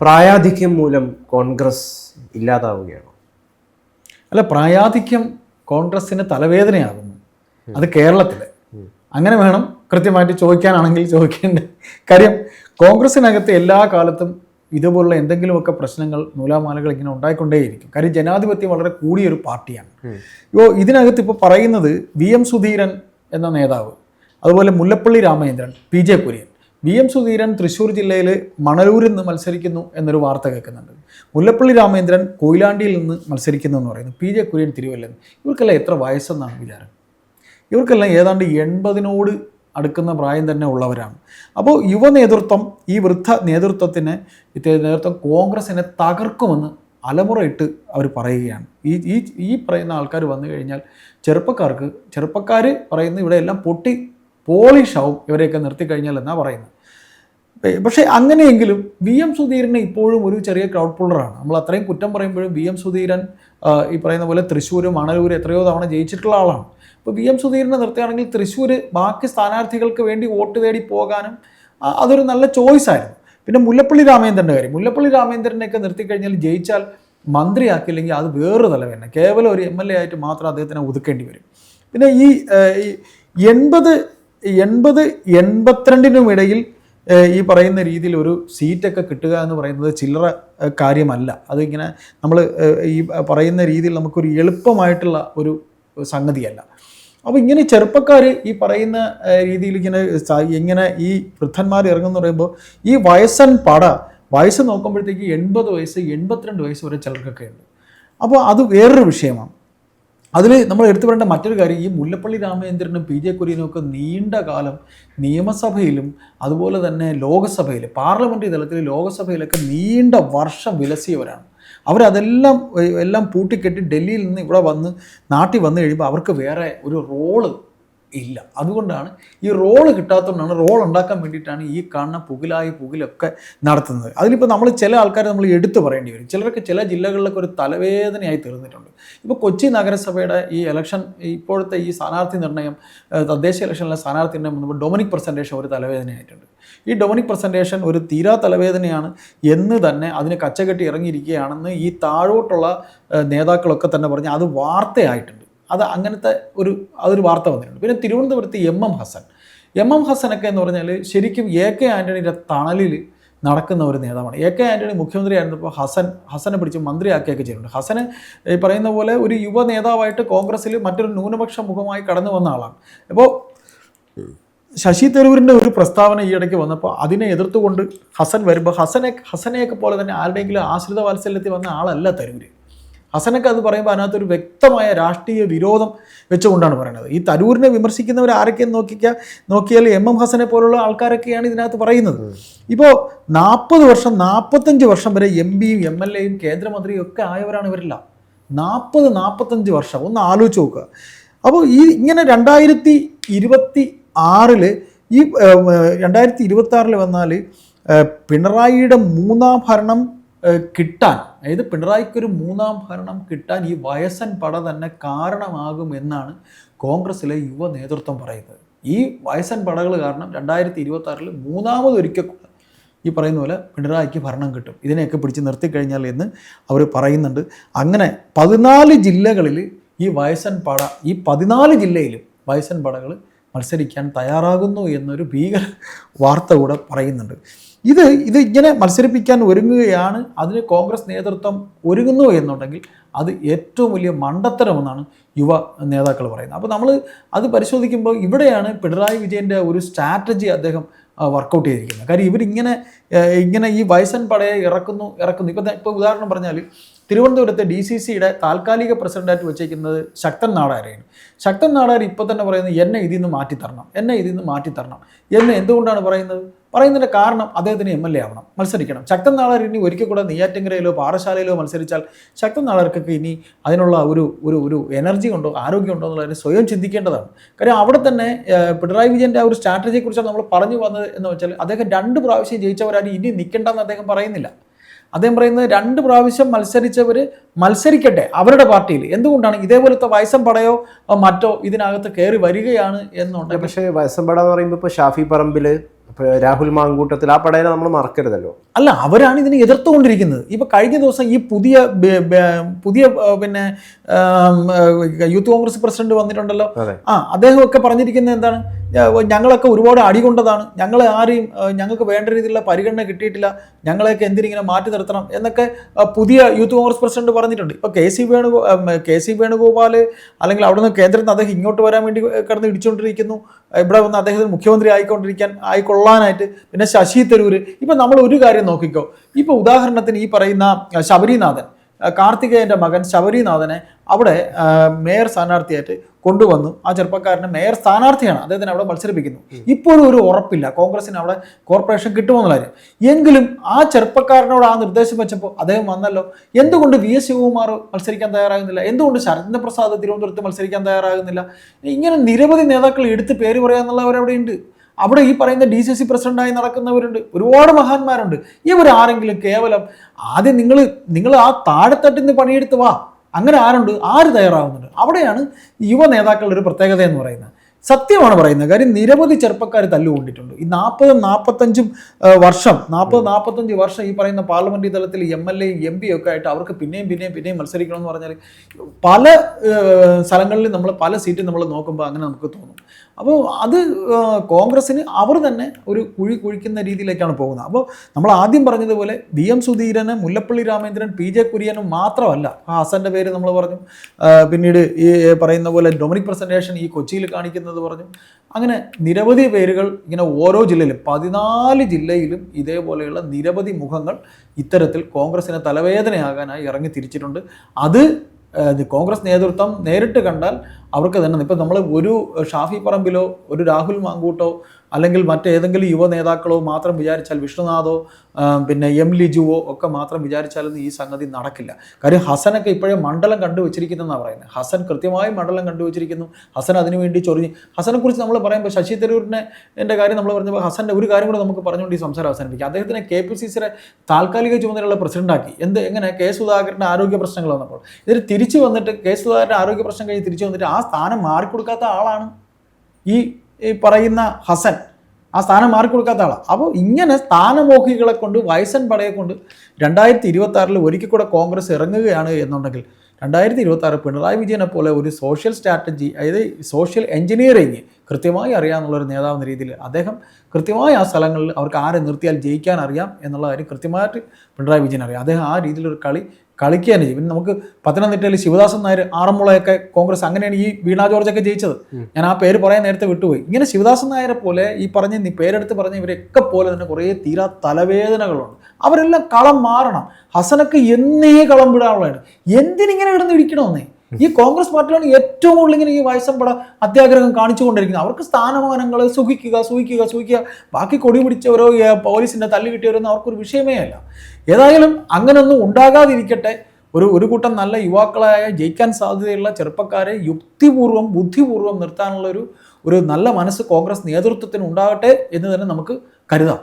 പ്രായാധിക്യം മൂലം കോൺഗ്രസ് ഇല്ലാതാവുകയാണ്. അല്ല പ്രായാധിക്യം കോൺഗ്രസിന് തലവേദനയാകുന്നു. അത് കേരളത്തിൽ അങ്ങനെ വേണം കൃത്യമായിട്ട് ചോദിക്കാനാണെങ്കിൽ ചോദിക്കേണ്ട കാര്യം കോൺഗ്രസിനകത്ത് എല്ലാ കാലത്തും ഇതുപോലുള്ള എന്തെങ്കിലുമൊക്കെ പ്രശ്നങ്ങൾ നൂലാമാലകൾ ഇങ്ങനെ ഉണ്ടായിക്കൊണ്ടേയിരിക്കും. കാര്യം ജനാധിപത്യം വളരെ കൂടിയൊരു പാർട്ടിയാണ്. ഇപ്പോൾ ഇതിനകത്ത് ഇപ്പോൾ പറയുന്നത് വി എം സുധീരൻ എന്ന നേതാവ് അതുപോലെ Mullappally Ramachandran P J Kurian. V M Sudheeran Thrissur ജില്ലയിൽ മണലൂരിൽ നിന്ന് മത്സരിക്കുന്നു എന്നൊരു വാർത്ത കേൾക്കുന്നുണ്ട്. മുല്ലപ്പള്ളി രാമേന്ദ്രൻ കൊയിലാണ്ടിയിൽ നിന്ന് മത്സരിക്കുന്നു എന്ന് പറയുന്നു. പി ജെ കുര്യൻ തിരുവല്ലെന്ന് ഇവർക്കെല്ലാം എത്ര വയസ്സെന്നാണ് വിചാരം? ഇവർക്കെല്ലാം ഏതാണ്ട് എൺപതിനോട് അടുക്കുന്ന പ്രായം തന്നെ ഉള്ളവരാണ്. അപ്പോൾ യുവ നേതൃത്വം ഈ വൃദ്ധ നേതൃത്വത്തിന് നേതൃത്വം കോൺഗ്രസിനെ തകർക്കുമെന്ന് അലമുറയിട്ട് അവർ പറയുകയാണ്. ഈ ഈ ഈ പറയുന്ന ആൾക്കാർ വന്നു കഴിഞ്ഞാൽ ചെറുപ്പക്കാർക്ക് ചെറുപ്പക്കാർ പറയുന്ന ഇവിടെ എല്ലാം പൊട്ടി പോളിഷാവും ഇവരെയൊക്കെ നിർത്തിക്കഴിഞ്ഞാൽ എന്നാണ് പറയുന്നത്. പക്ഷേ അങ്ങനെയെങ്കിലും വി എം സുധീരന് ഇപ്പോഴും ഒരു ചെറിയ ക്രൗഡ് പുള്ളറാണ് നമ്മൾ അത്രയും കുറ്റം പറയുമ്പോഴും വി എം സുധീരൻ ഈ പറയുന്ന പോലെ തൃശ്ശൂർ മണലൂർ എത്രയോ തവണ ജയിച്ചിട്ടുള്ള ആളാണ്. ഇപ്പോൾ വി എം സുധീരനെ നിർത്തുകയാണെങ്കിൽ തൃശ്ശൂർ ബാക്കി സ്ഥാനാർത്ഥികൾക്ക് വേണ്ടി വോട്ട് തേടി പോകാനും അതൊരു നല്ല ചോയ്സ് ആയിരുന്നു. പിന്നെ മുല്ലപ്പള്ളി രാമേന്ദ്രന്റെ കാര്യം. മുല്ലപ്പള്ളി രാമേന്ദ്രനെയൊക്കെ നിർത്തിക്കഴിഞ്ഞാൽ ജയിച്ചാൽ മന്ത്രിയാക്കില്ലെങ്കിൽ അത് വേറൊരു തലവേദന. കേവലം ഒരു എം എൽ എ ആയിട്ട് മാത്രം അദ്ദേഹത്തിനെ ഒതുക്കേണ്ടി വരും. പിന്നെ ഈ എൺപത് എൺപത് എൺപത്തിരണ്ടിനും ഇടയിൽ ഈ പറയുന്ന രീതിയിൽ ഒരു സീറ്റൊക്കെ കിട്ടുക എന്ന് പറയുന്നത് ചില്ലറ കാര്യമല്ല. അതിങ്ങനെ നമ്മൾ ഈ പറയുന്ന രീതിയിൽ നമുക്കൊരു എളുപ്പമായിട്ടുള്ള ഒരു സംഗതിയല്ല. അപ്പോൾ ഇങ്ങനെ ചെറുപ്പക്കാർ ഈ പറയുന്ന രീതിയിൽ ഇങ്ങനെ ഇങ്ങനെ ഈ വൃദ്ധന്മാർ ഇറങ്ങുമെന്ന് പറയുമ്പോൾ ഈ വയസ്സൻ പട വയസ്സ് നോക്കുമ്പോഴത്തേക്ക് എൺപത് വയസ്സ് എൺപത്തിരണ്ട് വയസ്സ് വരെ ചിലർക്കൊക്കെ ഉണ്ട്. അപ്പോൾ അത് വേറൊരു വിഷയമാണ്. അതിൽ നമ്മൾ എടുത്തു പറയേണ്ട മറ്റൊരു കാര്യം ഈ മുല്ലപ്പള്ളി രാമചന്ദ്രനും പി ജെ കുര്യനും ഒക്കെ നീണ്ട കാലം നിയമസഭയിലും അതുപോലെ തന്നെ ലോകസഭയിൽ പാർലമെന്ററി തലത്തിൽ ലോകസഭയിലൊക്കെ നീണ്ട വർഷം വിലസിയവരാണ്. അവരതെല്ലാം എല്ലാം പൂട്ടിക്കെട്ടി ഡൽഹിയിൽ നിന്ന് ഇവിടെ വന്ന് നാട്ടിൽ വന്നു കഴിയുമ്പോൾ അവർക്ക് വേറെ ഒരു റോൾ ഇല്ല. അതുകൊണ്ടാണ് ഈ റോൾ കിട്ടാത്തതുകൊണ്ടാണ് റോൾ ഉണ്ടാക്കാൻ വേണ്ടിയിട്ടാണ് ഈ കാണുന്ന പുകിലായി പുകിലൊക്കെ നടത്തുന്നത്. അതിലിപ്പോൾ നമ്മൾ ചില ആൾക്കാരെ നമ്മൾ എടുത്തു പറയേണ്ടി വരും. ചിലർക്ക് ചില ജില്ലകളിലൊക്കെ ഒരു തലവേദനയായി തീർന്നിട്ടുണ്ട്. ഇപ്പോൾ കൊച്ചി നഗരസഭയുടെ ഈ ഇലക്ഷൻ ഇപ്പോഴത്തെ ഈ സ്ഥാനാർത്ഥി നിർണയം തദ്ദേശ ഇലക്ഷനിലെ സ്ഥാനാർത്ഥി നിർണയം വന്നപ്പോൾ ഡൊമിനിക് പ്രസന്റേഷൻ ഒരു തലവേദനയായിട്ടുണ്ട്. ഈ ഡൊമിനിക് പ്രസന്റേഷൻ ഒരു തീരാ തലവേദനയാണ് എന്ന് തന്നെ അതിന് കച്ചകെട്ടി ഇറങ്ങിയിരിക്കുകയാണെന്ന് ഈ താഴോട്ടുള്ള നേതാക്കളൊക്കെ തന്നെ പറഞ്ഞ് അത് വാർത്തയായിട്ടുണ്ട്. അത് അങ്ങനത്തെ ഒരു അതൊരു വാർത്ത വന്നിട്ടുണ്ട്. പിന്നെ തിരുവനന്തപുരത്ത് M M Hassan. M M ഹസനൊക്കെ എന്ന് പറഞ്ഞാൽ ശരിക്കും എ കെ ആന്റണിയുടെ തണലിൽ നടക്കുന്ന ഒരു നേതാവാണ്. എ കെ ആന്റണി മുഖ്യമന്ത്രി ആയിരുന്നപ്പോൾ ഹസൻ ഹസനെ പിടിച്ച് മന്ത്രിയാക്കിയൊക്കെ ചെയ്തിട്ടുണ്ട്. ഹസന് ഈ പറയുന്ന പോലെ ഒരു യുവ നേതാവായിട്ട് കോൺഗ്രസ്സിൽ മറ്റൊരു ന്യൂനപക്ഷ മുഖമായി കടന്നു വന്ന ആളാണ്. അപ്പോൾ ശശി തരൂരിന്റെ ഒരു പ്രസ്താവന ഈ ഇടയ്ക്ക് വന്നപ്പോൾ അതിനെ എതിർത്തുകൊണ്ട് ഹസൻ വരുമ്പോൾ ഹസനെ ഹസനെയൊക്കെ പോലെ തന്നെ ആരുടെയെങ്കിലും ആശ്രിത വാത്സല്യത്തിൽ വന്ന ആളല്ല തരൂര്. ഹസനൊക്കെ അത് പറയുമ്പോൾ അതിനകത്തൊരു വ്യക്തമായ രാഷ്ട്രീയ വിരോധം വെച്ചുകൊണ്ടാണ് പറയുന്നത്. ഈ തരൂരിനെ വിമർശിക്കുന്നവർ ആരൊക്കെയെന്ന് നോക്കിക്കുക നോക്കിയാൽ എം എം ഹസനെ പോലുള്ള ആൾക്കാരൊക്കെയാണ് ഇതിനകത്ത് പറയുന്നത്. ഇപ്പോൾ നാൽപ്പത് വർഷം നാൽപ്പത്തഞ്ച് വർഷം വരെ എം പിയും എം എൽ എയും കേന്ദ്രമന്ത്രിയും ഒക്കെ ആയവരാണ് ഇവരെല്ലാം. നാൽപ്പത് നാൽപ്പത്തഞ്ച് വർഷം. ഒന്ന് ആലോചിച്ച് നോക്കുക. അപ്പോൾ ഈ ഇങ്ങനെ രണ്ടായിരത്തി ഇരുപത്തി ആറിൽ ഈ രണ്ടായിരത്തി ഇരുപത്തി ആറിൽ വന്നാൽ പിണറായിയുടെ മൂന്നാം ഭരണം കിട്ടാൻ. അതായത് പിണറായിക്കൊരു മൂന്നാം ഭരണം കിട്ടാൻ ഈ വയസ്സൻ പട തന്നെ കാരണമാകും എന്നാണ് കോൺഗ്രസ്സിലെ യുവ നേതൃത്വം പറയുന്നത്. ഈ വയസ്സൻ പടകൾ കാരണം രണ്ടായിരത്തി ഇരുപത്തി ആറിൽ മൂന്നാമതൊരിക്കൽ ഈ പറയുന്ന പോലെ പിണറായിക്ക് ഭരണം കിട്ടും. ഇതിനെയൊക്കെ പിടിച്ച് നിർത്തിക്കഴിഞ്ഞാൽ എന്ന് അവർ പറയുന്നുണ്ട്. അങ്ങനെ പതിനാല് ജില്ലകളിൽ ഈ വയസ്സൻ പട ഈ പതിനാല് ജില്ലയിലും വയസ്സൻ പടകൾ മത്സരിക്കാൻ തയ്യാറാകുന്നു എന്നൊരു ഭീകര വാർത്ത കൂടെ പറയുന്നുണ്ട്. ഇത് ഇത് ഇങ്ങനെ മത്സരിപ്പിക്കാൻ ഒരുങ്ങുകയാണ് അതിന് കോൺഗ്രസ് നേതൃത്വം ഒരുങ്ങുന്നു എന്നുണ്ടെങ്കിൽ അത് ഏറ്റവും വലിയ മണ്ടത്തരമെന്നാണ് യുവ നേതാക്കൾ പറയുന്നത്. അപ്പോൾ നമ്മൾ അത് പരിശോധിക്കുമ്പോൾ ഇവിടെയാണ് പിണറായി വിജയന്റെ ഒരു സ്ട്രാറ്റജി അദ്ദേഹം വർക്കൗട്ട് ചെയ്തിരിക്കുന്നത്. കാര്യം ഇവരിങ്ങനെ ഇങ്ങനെ ഈ വയസ്സൻ പടയെ ഇറക്കുന്നു ഇറക്കുന്നു. ഇപ്പം ഇപ്പോൾ ഉദാഹരണം പറഞ്ഞാൽ തിരുവനന്തപുരത്തെ ഡി സി സിയുടെ താൽക്കാലിക പ്രസിഡന്റായിട്ട് വെച്ചേക്കുന്നത് ശക്തൻ നാടാരെയാണ്. ശക്തൻ നാടാർ ഇപ്പോൾ തന്നെ പറയുന്നത് എന്നെ ഇതിൽ നിന്ന് മാറ്റിത്തരണം എന്നെ ഇതിൽ നിന്ന് മാറ്റിത്തരണം. എന്ന് എന്തുകൊണ്ടാണ് പറയുന്നത്? പറയുന്നതിന്റെ കാരണം അദ്ദേഹത്തിന് എം എൽ എ ആവണം മത്സരിക്കണം. ശക്തൻ നാളർ ഇനി ഒരിക്കൽ കൂടെ നെയ്യാറ്റിങ്കരയിലോ പാറശാലയിലോ മത്സരിച്ചാൽ ശക്തൻ നാളർക്കൊക്കെ ഇനി അതിനുള്ള ഒരു ഒരു ഒരു എനർജി ഉണ്ടോ ആരോഗ്യം ഉണ്ടോ എന്നുള്ളതിനെ സ്വയം ചിന്തിക്കേണ്ടതാണ്. കാര്യം അവിടെ തന്നെ പിണറായി വിജയന്റെ ആ ഒരു സ്ട്രാറ്റജിയെക്കുറിച്ചാണ് നമ്മൾ പറഞ്ഞു വന്നത് എന്ന് വെച്ചാൽ അദ്ദേഹം രണ്ട് പ്രാവശ്യം ജയിച്ചവരാരും ഇനി നിൽക്കേണ്ടെന്ന് അദ്ദേഹം പറയുന്നില്ല. അദ്ദേഹം പറയുന്നത് രണ്ട് പ്രാവശ്യം മത്സരിച്ചവർ മത്സരിക്കട്ടെ അവരുടെ പാർട്ടിയിൽ. എന്തുകൊണ്ടാണ് ഇതേപോലത്തെ വയസ്സം പടയോ അഹ് മറ്റോ ഇതിനകത്ത് കയറി വരികയാണ് എന്നുണ്ടെങ്കിൽ പക്ഷേ വയസ്സംപട എന്ന് പറയുമ്പോൾ ഇപ്പോൾ ഷാഫി പറമ്പിൽ രാഹുൽ മാങ്കൂട്ടത്തിൽ ആ പടയെ നമ്മൾ മറക്കരുതല്ലോ. അല്ല അവരാണ് ഇതിനെ എതിർത്തുകൊണ്ടിരിക്കുന്നത് ഇപ്പൊ കഴിഞ്ഞ ദിവസം ഈ പുതിയ പുതിയ പിന്നെ യൂത്ത് കോൺഗ്രസ് പ്രസിഡന്റ് വന്നിട്ടുണ്ടല്ലോ. ആ അദ്ദേഹം ഒക്കെ പറഞ്ഞിരിക്കുന്നത് എന്താണ്? ഞങ്ങളൊക്കെ ഒരുപാട് അടി കൊണ്ടതാണ്. ഞങ്ങൾ ആരെയും ഞങ്ങൾക്ക് വേണ്ട രീതിയിലുള്ള പരിഗണന കിട്ടിയിട്ടില്ല. ഞങ്ങളെയൊക്കെ എന്തിനിങ്ങനെ മാറ്റി നിർത്തണം എന്നൊക്കെ പുതിയ യൂത്ത് കോൺഗ്രസ് പ്രസിഡന്റ് പറഞ്ഞിട്ടുണ്ട്. ഇപ്പൊ K C Venugo K C Venugopal അല്ലെങ്കിൽ അവിടുന്ന് കേന്ദ്രത്തിൽ നിന്ന് അദ്ദേഹം ഇങ്ങോട്ട് വരാൻ വേണ്ടി കടന്ന് ഇടിച്ചുകൊണ്ടിരിക്കുന്നു ഇവിടെ വന്ന് അദ്ദേഹത്തിന് മുഖ്യമന്ത്രി ആയിക്കൊണ്ടിരിക്കാൻ ആയിക്കൊള്ളാനായിട്ട്. പിന്നെ ശശി തരൂർ ഇപ്പം നമ്മൾ ഒരു കാര്യം നോക്കിക്കോ. ഇപ്പോൾ ഉദാഹരണത്തിന് ഈ പറയുന്ന ശബരിനാഥൻ. ആ, കാർത്തികേയന്റെ മകൻ ശബരിനാഥനെ അവിടെ മേയർ സ്ഥാനാർത്ഥിയായിട്ട് കൊണ്ടുവന്നു. ആ ചെറുപ്പക്കാരനെ മേയർ സ്ഥാനാർത്ഥിയാണ്. അദ്ദേഹത്തിന് അവിടെ മത്സരിപ്പിക്കുന്നു. ഇപ്പോഴും ഒരു ഉറപ്പില്ല. കോൺഗ്രസിന് അവിടെ കോർപ്പറേഷൻ കിട്ടുമെന്നുള്ള കാര്യം. എങ്കിലും ആ ചെറുപ്പക്കാരനോട് ആ നിർദ്ദേശം വെച്ചപ്പോൾ അദ്ദേഹം വന്നല്ലോ. എന്തുകൊണ്ട് വി എസ് ശിവകുമാർ മത്സരിക്കാൻ തയ്യാറാകുന്നില്ല? എന്തുകൊണ്ട് ശരത്ന പ്രസാദ് തിരുവനന്തപുരത്ത് മത്സരിക്കാൻ തയ്യാറാകുന്നില്ല? ഇങ്ങനെ നിരവധി നേതാക്കൾ എടുത്ത് പേര് പറയാന്നുള്ളവരവിടെ ഉണ്ട് അവിടെ ഈ പറയുന്ന ഡി സി സി പ്രസിഡന്റായി നടക്കുന്നവരുണ്ട്. ഒരുപാട് മഹാന്മാരുണ്ട്. ഇവരാരെങ്കിലും കേവലം ആദ്യം നിങ്ങൾ നിങ്ങൾ ആ താഴെത്തട്ടിൽ നിന്ന് പണിയെടുത്ത് വാ. അങ്ങനെ ആരുണ്ട്? ആര് തയ്യാറാവുന്നുണ്ട്? അവിടെയാണ് യുവ നേതാക്കളുടെ ഒരു പ്രത്യേകത എന്ന് പറയുന്നത്. സത്യമാണ് പറയുന്നത്. കാര്യം നിരവധി ചെറുപ്പക്കാർ തല്ലുകൊണ്ടിട്ടുണ്ട്. ഈ നാൽപ്പതും നാൽപ്പത്തഞ്ചും വർഷം നാൽപ്പത് നാൽപ്പത്തഞ്ച് വർഷം ഈ പറയുന്ന പാർലമെന്റ് തലത്തിൽ എം എൽ എയും എം പിയും ഒക്കെ ആയിട്ട് അവർക്ക് പിന്നെയും പിന്നെയും പിന്നെയും മത്സരിക്കണമെന്ന് പറഞ്ഞാൽ പല സ്ഥലങ്ങളിലും നമ്മൾ പല സീറ്റും നമ്മൾ നോക്കുമ്പോൾ അങ്ങനെ നമുക്ക് തോന്നും. അപ്പോൾ അത് കോൺഗ്രസ്സിന് അവർ തന്നെ ഒരു കുഴി കുഴിക്കുന്ന രീതിയിലേക്കാണ് പോകുന്നത്. അപ്പോൾ നമ്മൾ ആദ്യം പറഞ്ഞതുപോലെ വി എം സുധീരന് മുല്ലപ്പള്ളി രാമേന്ദ്രൻ പി ജെ കുര്യനും മാത്രമല്ല ഹസന്റെ പേര് നമ്മൾ പറഞ്ഞു പിന്നീട് ഈ പറയുന്ന പോലെ ഡൊമിനിക് പ്രസന്റേഷൻ ഈ കൊച്ചിയിൽ കാണിക്കുന്നത് പറഞ്ഞു. അങ്ങനെ നിരവധി പേരുകൾ ഇങ്ങനെ ഓരോ ജില്ലയിലും പതിനാല് ജില്ലയിലും ഇതേപോലെയുള്ള നിരവധി മുഖങ്ങൾ ഇത്തരത്തിൽ കോൺഗ്രസിന് തലവേദനയാകാനായി ഇറങ്ങി തിരിച്ചിട്ടുണ്ട്. അത് കോൺഗ്രസ് നേതൃത്വം നേരിട്ട് കണ്ടാൽ അവർക്ക് തന്നെ ഇപ്പം നമ്മൾ ഒരു ഷാഫി പറമ്പിലോ ഒരു രാഹുൽ മാങ്കൂട്ടോ അല്ലെങ്കിൽ മറ്റേതെങ്കിലും യുവ നേതാക്കളോ മാത്രം വിചാരിച്ചാൽ വിഷ്ണുനാഥോ പിന്നെ എം ലിജുവോ ഒക്കെ മാത്രം വിചാരിച്ചാലൊന്നും ഈ സംഗതി നടക്കില്ല. കാര്യം ഹസനൊക്കെ ഇപ്പോഴേ മണ്ഡലം കണ്ടുവച്ചിരിക്കുന്നതെന്നാണ് പറയുന്നത് ഹസൻ കൃത്യമായി മണ്ഡലം കണ്ടുവച്ചിരിക്കുന്നു. ഹസൻ അതിനുവേണ്ടി ചൊറിഞ്ഞ്. ഹസനെക്കുറിച്ച് നമ്മൾ പറയുമ്പോൾ ശശി തരൂരിനെ എന്റെ കാര്യം നമ്മൾ പറഞ്ഞപ്പോൾ ഹസന്റെ ഒരു കാര്യം കൂടെ നമുക്ക് പറഞ്ഞുകൊണ്ട് ഈ സംസാരം അവസാനിപ്പിക്കും. അദ്ദേഹത്തിനെ കെ പി സി സിയുടെ താൽക്കാലിക ചുമതലയുള്ള പ്രസിഡന്റാക്കി. എന്ത് എങ്ങനെ? കെ സുധാകരന്റെ ആരോഗ്യ പ്രശ്നങ്ങൾ വന്നപ്പോൾ. ഇതിൽ തിരിച്ചു വന്നിട്ട് കെ സുധാകരന്റെ ആരോഗ്യ പ്രശ്നം കഴിഞ്ഞ് തിരിച്ചു വന്നിട്ട് ആ സ്ഥാനം മാറിക്കൊടുക്കാത്ത ആളാണ് ഈ ഈ പറയുന്ന ഹസൻ ആ സ്ഥാനം മാറിക്കൊടുക്കാത്ത ആളാണ് അപ്പോൾ ഇങ്ങനെ സ്ഥാനമോഹികളെ കൊണ്ട് വയസ്സൻ പടയെ കൊണ്ട് രണ്ടായിരത്തി ഇരുപത്തി ആറിൽ ഒരിക്കൽ കൂടെ കോൺഗ്രസ് ഇറങ്ങുകയാണ് എന്നുണ്ടെങ്കിൽ രണ്ടായിരത്തി ഇരുപത്തി ആറ് പിണറായി വിജയനെ പോലെ ഒരു സോഷ്യൽ സ്ട്രാറ്റജി അതായത് സോഷ്യൽ എഞ്ചിനീയറിങ് കൃത്യമായി അറിയാമെന്നുള്ളൊരു നേതാവ് എന്ന രീതിയിൽ അദ്ദേഹം കൃത്യമായി ആ സ്ഥലങ്ങളിൽ അവർക്ക് ആരെ നിർത്തിയാൽ ജയിക്കാൻ അറിയാം എന്നുള്ള കാര്യം കൃത്യമായിട്ട് പിണറായി വിജയൻ അറിയാം. അദ്ദേഹം ആ രീതിയിലൊരു കളി കളിക്കുക തന്നെ ചെയ്യും. പിന്നെ നമുക്ക് പത്തനംതിട്ടയിൽ ശിവദാസൻ നായർ ആറന്മുളയൊക്കെ കോൺഗ്രസ് അങ്ങനെയാണ് ഈ വീണാ ജോർജൊക്കെ ജയിച്ചത്. ഞാൻ ആ പേര് പറയാൻ നേരത്തെ വിട്ടുപോയി. ഇങ്ങനെ ശിവദാസൻ നായരെ പോലെ ഈ പറഞ്ഞ നീ പേരെടുത്ത് പറഞ്ഞ ഇവരൊക്കെ പോലെ തന്നെ കുറേ തീരാ തലവേദനകളുണ്ട്. അവരെല്ലാം കളം മാറണം. ഹസനൊക്കെ എന്നേ കളം വിടാനുള്ളതാണ്. എന്തിനിങ്ങനെ കിടന്ന് ഇടിക്കണമെന്നേ ഈ കോൺഗ്രസ് പാർട്ടിയാണ് ഏറ്റവും കൂടുതൽ ഇങ്ങനെ ഈ വയസ്സമ്പട അത്യാഗ്രഹം കാണിച്ചുകൊണ്ടിരിക്കുന്നത്. അവർക്ക് സ്ഥാനമാനങ്ങൾ സുഖിക്കുക സൂഹിക്കുക സൂഹിക്കുക ബാക്കി കൊടി പിടിച്ചവരോ പോലീസിന്റെ തല്ലി കിട്ടിയവരൊന്നും അവർക്കൊരു വിഷയമേ അല്ല. ഏതായാലും അങ്ങനൊന്നും ഉണ്ടാകാതിരിക്കട്ടെ. ഒരു ഒരു കൂട്ടം നല്ല യുവാക്കളായ ജയിക്കാൻ സാധ്യതയുള്ള ചെറുപ്പക്കാരെ യുക്തിപൂർവം ബുദ്ധിപൂർവം നിർത്താനുള്ള ഒരു ഒരു നല്ല മനസ്സ് കോൺഗ്രസ് നേതൃത്വത്തിന് ഉണ്ടാകട്ടെ എന്ന് തന്നെ നമുക്ക് കരുതാം.